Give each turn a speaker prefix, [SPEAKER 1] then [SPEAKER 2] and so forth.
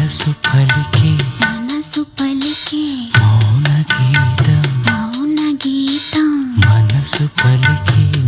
[SPEAKER 1] మనసు పలికి
[SPEAKER 2] మనసు పలికి
[SPEAKER 1] మౌన గీతం.
[SPEAKER 2] మౌన గీతం.
[SPEAKER 1] మనసు పలికి